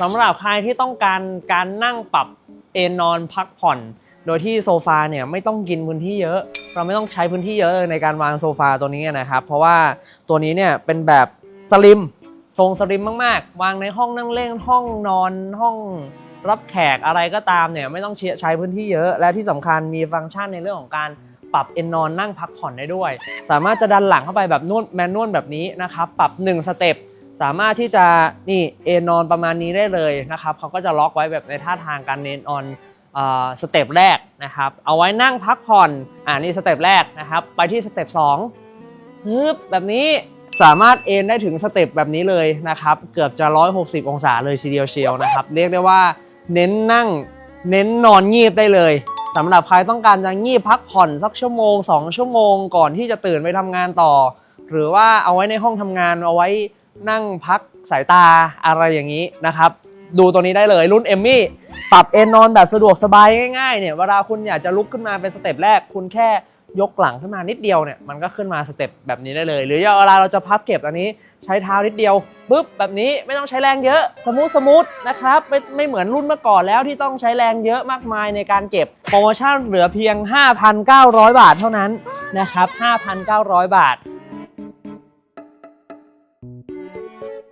สำหรับใครที่ต้องการการนั่งปรับเอนนอนพักผ่อน โดยที่โซฟาเนี่ยไม่ต้องกินพื้นที่เยอะ เราไม่ต้องใช้พื้นที่เยอะเลยในการวางโซฟาตัวนี้นะครับ เพราะว่าตัวนี้เนี่ยเป็นแบบสลิมทรงสลิมมากๆ วางในห้องนั่งเล่นห้องนอนห้องรับแขกอะไรก็ตามเนี่ยไม่ต้องใช้พื้นที่เยอะ และที่สำคัญมีฟังก์ชันในเรื่องของการปรับเอนนอนนั่งพักผ่อนได้ด้วย สามารถจะดันหลังเข้าไปแบบนวดแมนนวลแบบนี้นะครับ ปรับ 1 สเต็ป สามารถที่จะนี่เอนนอนประมาณนี้ได้เลยนะครับเขาก็จะล็อกไว้แบบในท่าทางการเอนนอนสเต็ปแรกนะครับ เอาไว้นั่งพักผ่อนอ่านี่สเต็ปแรกนะครับ ไปที่สเต็ป2ฮึบแบบนี้สามารถเอนได้ถึงสเต็ปแบบนี้เลยนะครับ เกือบจะ 160 องศาเลยทีเดียวเชียวนะครับ เรียกได้ว่าเน้นนั่งเน้นนอนงีบได้เลยสำหรับใครต้องการจะงีบพักผ่อนสักชั่วโมง 2 ชั่วโมงก่อนที่จะตื่นไปทำงานต่อ หรือว่าเอาไว้ในห้องทำงานเอาไว้ นั่งพักสายตาอะไรอย่างนี้นะครับ ดูตัวนี้ได้เลยรุ่นเอมมี่ปรับเอนนอนแบบสะดวกสบายง่ายๆเนี่ยเวลาคุณอยากจะลุกขึ้นมาเป็นสเต็ปแรก คุณแค่ยกหลังขึ้นมานิดเดียวเนี่ยมันก็ขึ้นมาสเต็ปแบบนี้ได้เลย หรือเวลาเราจะพับเก็บอันนี้ใช้เท้านิดเดียวปุ๊บแบบนี้ไม่ต้องใช้แรงเยอะสมูทสมูทนะครับไม่ไม่เหมือนรุ่นเมื่อก่อนแล้วที่ต้องใช้แรงเยอะมากมายในการเก็บโปรโมชั่นเหลือเพียง 5,900 บาทเท่านั้นนะครับ5,900 บาท Thank you.